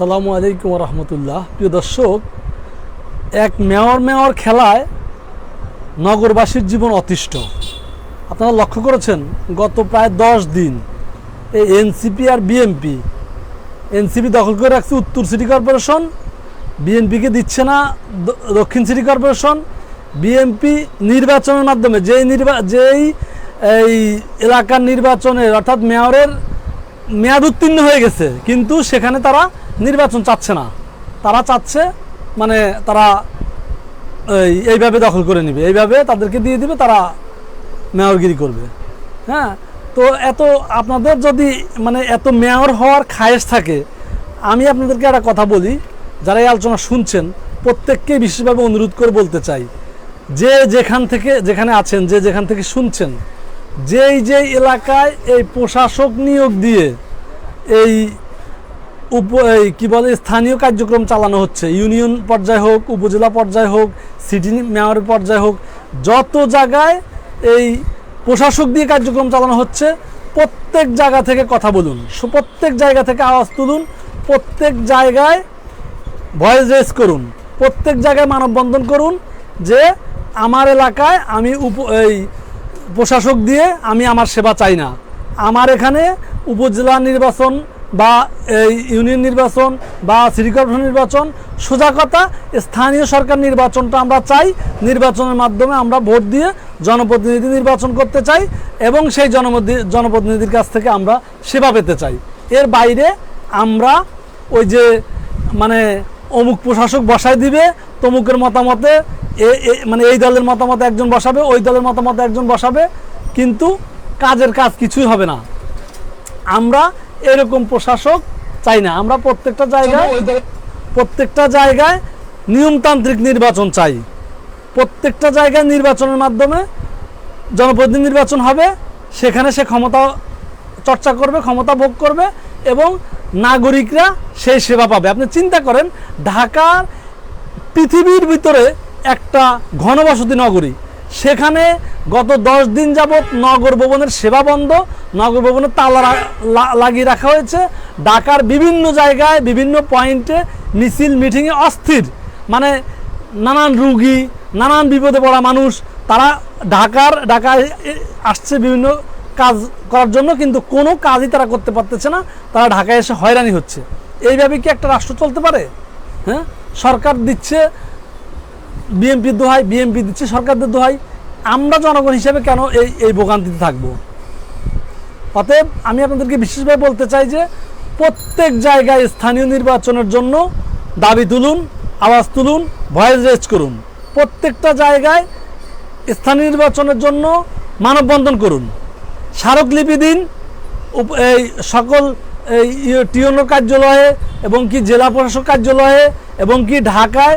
আসসালামু আলাইকুম রহমতুল্লাহ। প্রিয় দর্শক, এক মেয়র মেয়র খেলায় নগরবাসীর জীবন অতিষ্ঠ। আপনারা লক্ষ্য করেছেন, গত প্রায় দশ দিন এই এনসিপি আর বিএমপি এনসিপি দখল করে রাখছে উত্তর সিটি কর্পোরেশন বিএনপিকে দিচ্ছে না দক্ষিণ সিটি কর্পোরেশন বিএমপি নির্বাচনের মাধ্যমে, যেই নির্বা, যেই এই এলাকার নির্বাচনের অর্থাৎ মেয়রের মেয়াদ উত্তীর্ণ হয়ে গেছে। কিন্তু সেখানে তারা নির্বাচন চাচ্ছে না। তারা চাচ্ছে মানে তারা এই, এইভাবে দখল করে নেবে। এইভাবে তাদেরকে দিয়ে দিবে, তারা মেয়রগিরি করবে। হ্যাঁ? তো এত আপনাদের যদি মানে এত মেয়র হওয়ার খায়েশ থাকে, আমি আপনাদেরকে একটা কথা বলি, যারা এই আলোচনা শুনছেন প্রত্যেককে বিশেষভাবে অনুরোধ করে বলতে চাই, যে যেখান থেকে, যেখানে আছেন, যে যেখান থেকে শুনছেন, যেই যেই এলাকায় এই প্রশাসক নিয়োগ দিয়ে এই উপ কী বলে, স্থানীয় কার্যক্রম চালানো হচ্ছে। ইউনিয়ন পর্যায়ে হোক, উপজেলা পর্যায়ে হোক, সিটি মেয়র পর্যায়ে হোক, যত জায়গায় এই প্রশাসক দিয়ে কার্যক্রম চালানো হচ্ছে, প্রত্যেক জায়গা থেকে কথা বলুন। প্রত্যেক জায়গা থেকে আওয়াজ তুলুন, প্রত্যেক জায়গায় ভয়েস রেস করুন, প্রত্যেক জায়গায় মানববন্ধন করুন যে আমার এলাকায় আমি উপ এই প্রশাসক দিয়ে আমি আমার সেবা চাই না। আমার এখানে উপজেলা নির্বাচন বা ইউনিয়ন নির্বাচন বা সিটি কর্পোরেশন নির্বাচন, সোজা কথা, স্থানীয় সরকার নির্বাচনটা আমরা চাই। নির্বাচনের মাধ্যমে আমরা ভোট দিয়ে জনপ্রতিনিধি নির্বাচন করতে চাই এবং সেই জনপ্রতি- জনপ্রতিনিধির কাছ থেকে আমরা সেবা পেতে চাই। এর বাইরে আমরা ওই যে মানে অমুক প্রশাসক বসায় দিবে, তমুকের মতামতে এ- মানে এই দলের মতামতে একজন বসাবে, ওই দলের মতামতে একজন বসাবে, কিন্তু কাজের কাজ কিছুই হবে না। আমরা এরকম প্রশাসক চাই না। আমরা প্রত্যেকটা জায়গায় প্রত্যেকটা জায়গায় নিয়মতান্ত্রিক নির্বাচন চাই। প্রত্যেকটা জায়গায় নির্বাচনের মাধ্যমে জনপ্রতিনিধি নির্বাচন হবে সেখানে সে ক্ষমতা চর্চা করবে ক্ষমতা ভোগ করবে এবং নাগরিকরা সেই সেবা পাবে। আপনি চিন্তা করেন ঢাকার পৃথিবীর ভিতরে একটা ঘনবসতি নগরী সেখানে গত দশ দিন যাবৎ নগর ভবনের সেবা বন্ধ, নগর ভবনের তালা লাগিয়ে রাখা হয়েছে। ঢাকার বিভিন্ন জায়গায়, বিভিন্ন পয়েন্টে মিছিল, মিটিংয়ে অস্থির। মানে নানান রুগী, নানান বিপদে পড়া মানুষ, তারা ঢাকার, ঢাকায় আসছে বিভিন্ন কাজ করার জন্য, কিন্তু কোনো কাজই তারা করতে পারতেছে না। তারা ঢাকায় এসে হয়রানি হচ্ছে। এইভাবে কি একটা রাষ্ট্র চলতে পারে? হ্যাঁ? সরকার দিচ্ছে বিএমপির দোহাই বিএমপি দিচ্ছে, সরকারদের দোহাই। আমরা জনগণ হিসেবে কেন এই এই ভোগান্তিতে থাকব? অতএব আমি আপনাদেরকে বিশেষভাবে বলতে চাই যে, প্রত্যেক জায়গায় স্থানীয় নির্বাচনের জন্য দাবি তুলুন, আওয়াজ তুলুন, ভয়েস রেজ করুন। প্রত্যেকটা জায়গায় স্থানীয় নির্বাচনের জন্য মানববন্ধন করুন। স্মারকলিপি দিন এই সকল, এই টিওনো কার্যালয়ে এবং কি জেলা প্রশাসক কার্যালয়ে এবং কি ঢাকায়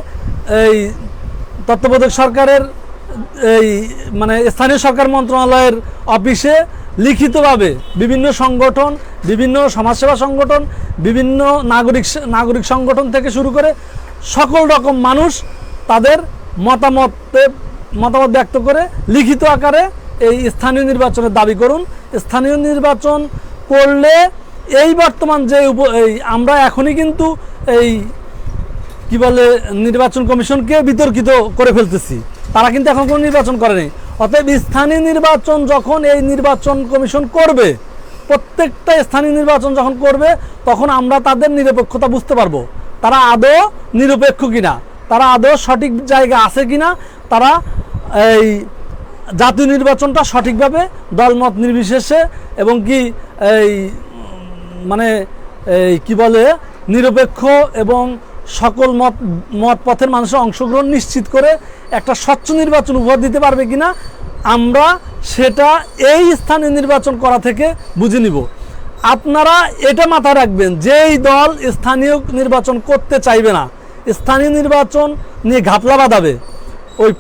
এই তত্ত্বাবধায়ক সরকারের, এই মানে স্থানীয় সরকার মন্ত্রণালয়ের অফিসে লিখিতভাবে বিভিন্ন সংগঠন, বিভিন্ন সমাজসেবা সংগঠন, বিভিন্ন নাগরিক নাগরিক সংগঠন থেকে শুরু করে সকল রকম মানুষ তাদের মতামতে, মতামত ব্যক্ত করে লিখিত আকারে এই স্থানীয় নির্বাচনের দাবি করুন। স্থানীয় নির্বাচন করলে এই বর্তমান যে এই আমরা এখনই কিন্তু এই কি বলে, নির্বাচন কমিশনকে বিতর্কিত করে ফেলতেছি। তারা কিন্তু এখন কোনো নির্বাচন করেনি। অতএব স্থানীয় নির্বাচন যখন এই নির্বাচন কমিশন করবে, প্রত্যেকটা স্থানীয় নির্বাচন যখন করবে, তখন আমরা তাদের নিরপেক্ষতা বুঝতে পারব। তারা আদৌ নিরপেক্ষ কিনা? তারা আদৌ সঠিক জায়গা আছে কিনা? তারা এই জাতীয় নির্বাচনটা সঠিকভাবে দলমত নির্বিশেষে এবং কি এই মানে এই কি বলে, নিরপেক্ষ এবং সকল মত মত পথের মানুষের অংশগ্রহণ নিশ্চিত করে একটা স্বচ্ছ নির্বাচন উপহার দিতে পারবে কিনা, আমরা সেটা এই স্থানীয় নির্বাচন করা থেকে বুঝে নিব। আপনারা এটা মাথায় রাখবেন, যেই দল স্থানীয় নির্বাচন করতে চাইবে না, স্থানীয় নির্বাচন নিয়ে ঘাপলা বাঁধাবে, ওই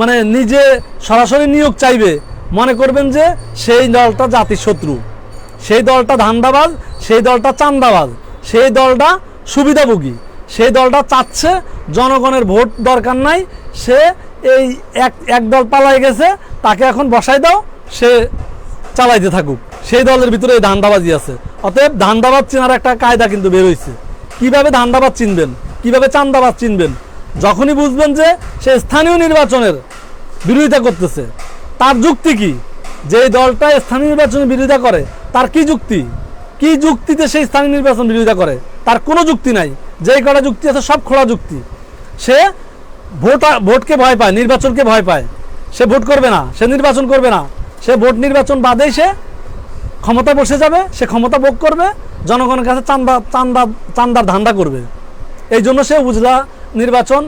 মানে নিজে সরাসরি নিয়োগ চাইবে, মনে করবেন যে সেই দলটা জাতির শত্রু সেই দলটা ধান্দাবাজ, সেই দলটা চান্দাবাজ, সেই দলটা সুবিধাভোগী। সেই দলটা চাচ্ছে, জনগণের ভোট দরকার নাই, সে এই এক এক দল পালাই গেছে, তাকে এখন বসাই দাও, সে চালাইতে থাকুক। সেই দলের ভিতরে এই ধান্দাবাজি আছে। অতএব ধান্দাবাজ চেনার একটা কায়দা কিন্তু বের হয়েছে কীভাবে ধান্দাবাদ চিনবেন? কীভাবে চান্দাবাদ চিনবেন? যখনই বুঝবেন যে সে স্থানীয় নির্বাচনের বিরোধিতা করতেছে, তার যুক্তি কি? যে দলটা স্থানীয় নির্বাচনের বিরোধিতা করে, তার কি যুক্তি? কি যুক্তিতে সেই স্থানীয় নির্বাচন বিরোধিতা করে? তার কোনো যুক্তি নাই। যেই কটা যুক্তি আছে সব খোলা যুক্তি। সে ভোট, ভোটকে ভয় পায়, নির্বাচনকে ভয় পায়। সে ভোট করবে না, সে নির্বাচন করবে না। সে ভোট নির্বাচন বাদেই সে ক্ষমতা বসে যাবে, সে ক্ষমতা ভোগ করবে, জনগণের কাছে চান্দা চান্দা, চান্দার ধান্দা করবে। এই জন্য সে উপজেলা নির্বাচন,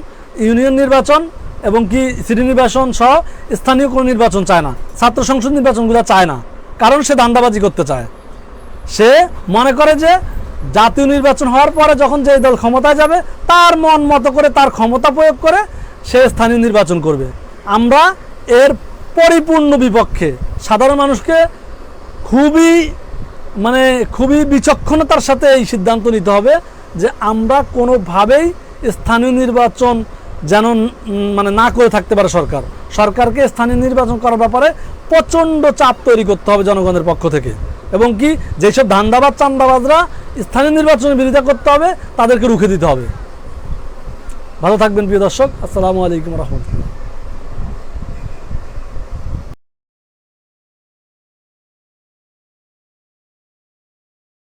ইউনিয়ন নির্বাচন এবং কি সিটি নির্বাচন সহ স্থানীয় কোনো নির্বাচন চায় না, ছাত্র সংসদ নির্বাচনগুলো চায় না, কারণ সে ধান্দাবাজি করতে চায়। সে মনে করে যে জাতীয় নির্বাচন হওয়ার পরে যখন যে দল ক্ষমতায় যাবে, তার মন মতো করে তার ক্ষমতা প্রয়োগ করে সে স্থানীয় নির্বাচন করবে। আমরা এর পরিপূর্ণ বিপক্ষে সাধারণ মানুষকে খুবই মানে খুবই বিচক্ষণতার সাথে এই সিদ্ধান্ত নিতে হবে যে আমরা কোনোভাবেই স্থানীয় নির্বাচন যেন মানে না করে থাকতে পারে সরকার। সরকারকে স্থানীয় নির্বাচন করার ব্যাপারে প্রচণ্ড চাপ তৈরি করতে হবে জনগণের পক্ষ থেকে। এবং কি, যেসব ধান্দাবাদ চান্দাবাজরা স্থানীয় নির্বাচনে বিরোধিতা করতে হবে, তাদেরকে রুখে দিতে হবে। ভালো থাকবেন প্রিয় দর্শক, আসসালামু আলাইকুম রহমতুল্লাহ।